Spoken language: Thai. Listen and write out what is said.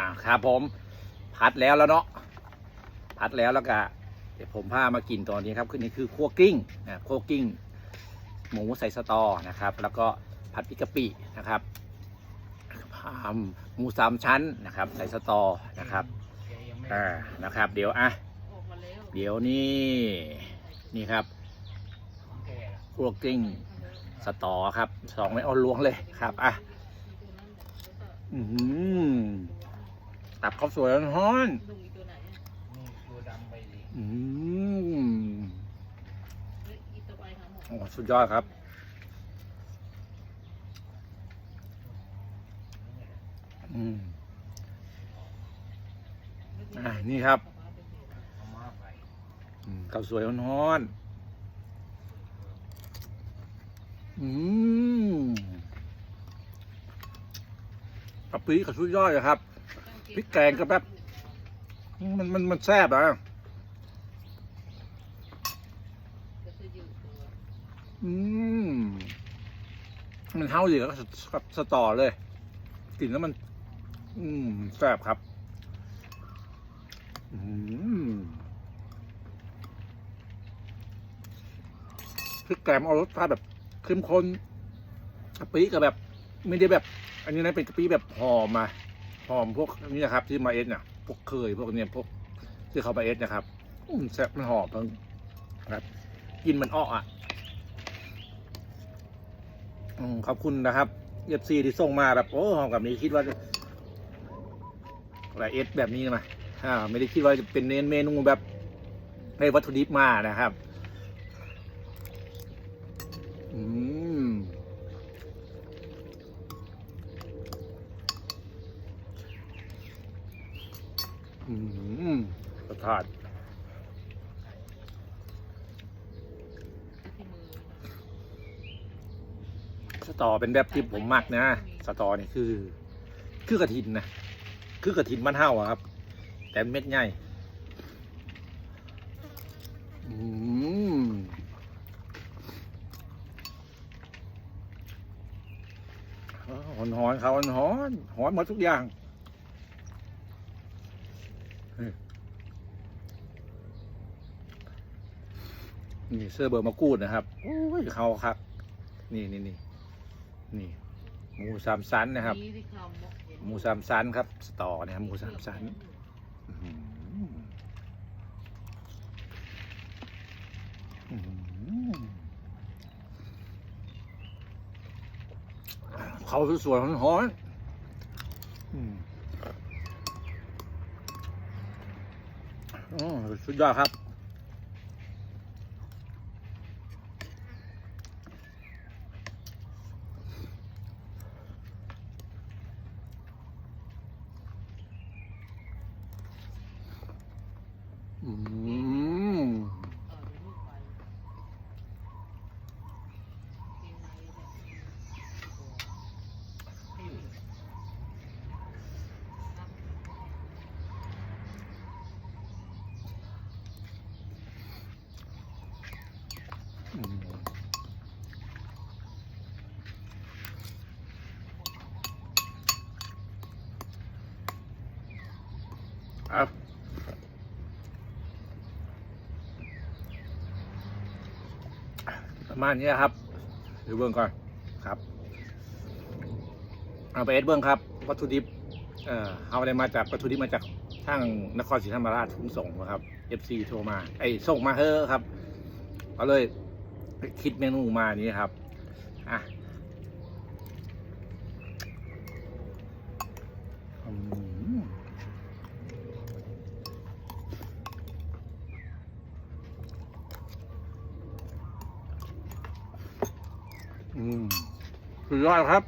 อ่าครับผมพัดแล้วแล้วเนาะพัดแล้วแล้วก็เดี๋ยวผมพามากินตอนนี้ครับคือนี่คือคั่วกิ้งนะคั่วกิ้ง หมูใส่สตอนะครับ แล้วก็ผัดพริกกะปินะครับพามหมูสามชั้นนะครับ ใส่สตอนะครับอ่านะครับ เดี๋ยวอะเดี๋ยวนี่นี่ครับคั่วกิ้งสตอครับสองไม่เอาลวงเลยครับอะอืม ตับข้าวสวยร้อนๆอืมโอ้สุดยอดครับ อืมอ่านี่ครับอืมข้าวสวยร้อนๆอืมกะปิกับสุดยอดเลยครับ พริกแกงก็แบบมันมันมันแซ่บอะอืมมันเท่าอยู่กับกับสตอเลยกลิ่นแล้วมัน อืมแซ่บครับ อืมพริกแกงเอารสชาติแบบเข้มข้นกะปิกับแบบ ไม่ได้แบบ อันนี้นะเป็นกะปิแบบหอมมา หอมพวกนี้นะครับ ที่มาเอสเนี่ยพวกเคยพวกเนี้ยพวกที่เขามาเอสนะครับอืมแซ่บมันหอมทั้งครับกินมันอ้ออะอืมขอบคุณนะครับเอฟซีที่ส่งมาแบบโอ้หอมกับนี้คิดว่าอะไรเอสแบบนี้มาอ่าไม่ได้คิดว่าจะเป็นเมนูแบบให้วัตถุดิบมานะครับ อืม ประทานสตอเป็นแบบที่ผมมักนะ สตอนี่คือ คือกระถินนะ คือกระถินบ้านเฮาอะครับ แต่เม็ดใหญ่อืมหอนหอนเขาหอนหอนหอนหมดทุกอย่าง นี่เสื้อเบอร์มะกรูดนะครับโอ้ยเขาครับนี่นี่นี่นี่หมูสามชั้นนะครับ หมูสามชั้นครับ สตอนะครับหมูสามชั้นอื้อหืออื้อหือเขาสวยๆหอนๆอืมอ๋อ สุดยอดครับ อืมอืม ครับประมาณนี้ครับเดี๋ยวเบื้องก่อนครับ เอาไปเอสเบื้องครับ วัตถุดิบ เอ่อเอาอะไรมาจากวัตถุดิบมาจากทางนครศรีธรรมราชทุ่งส่งนะครับ FC โทรมา ไอ้ส่งมาเฮ้อครับก็เลยคิดเมนูมานี้ครับ อะ สุดยอดครับ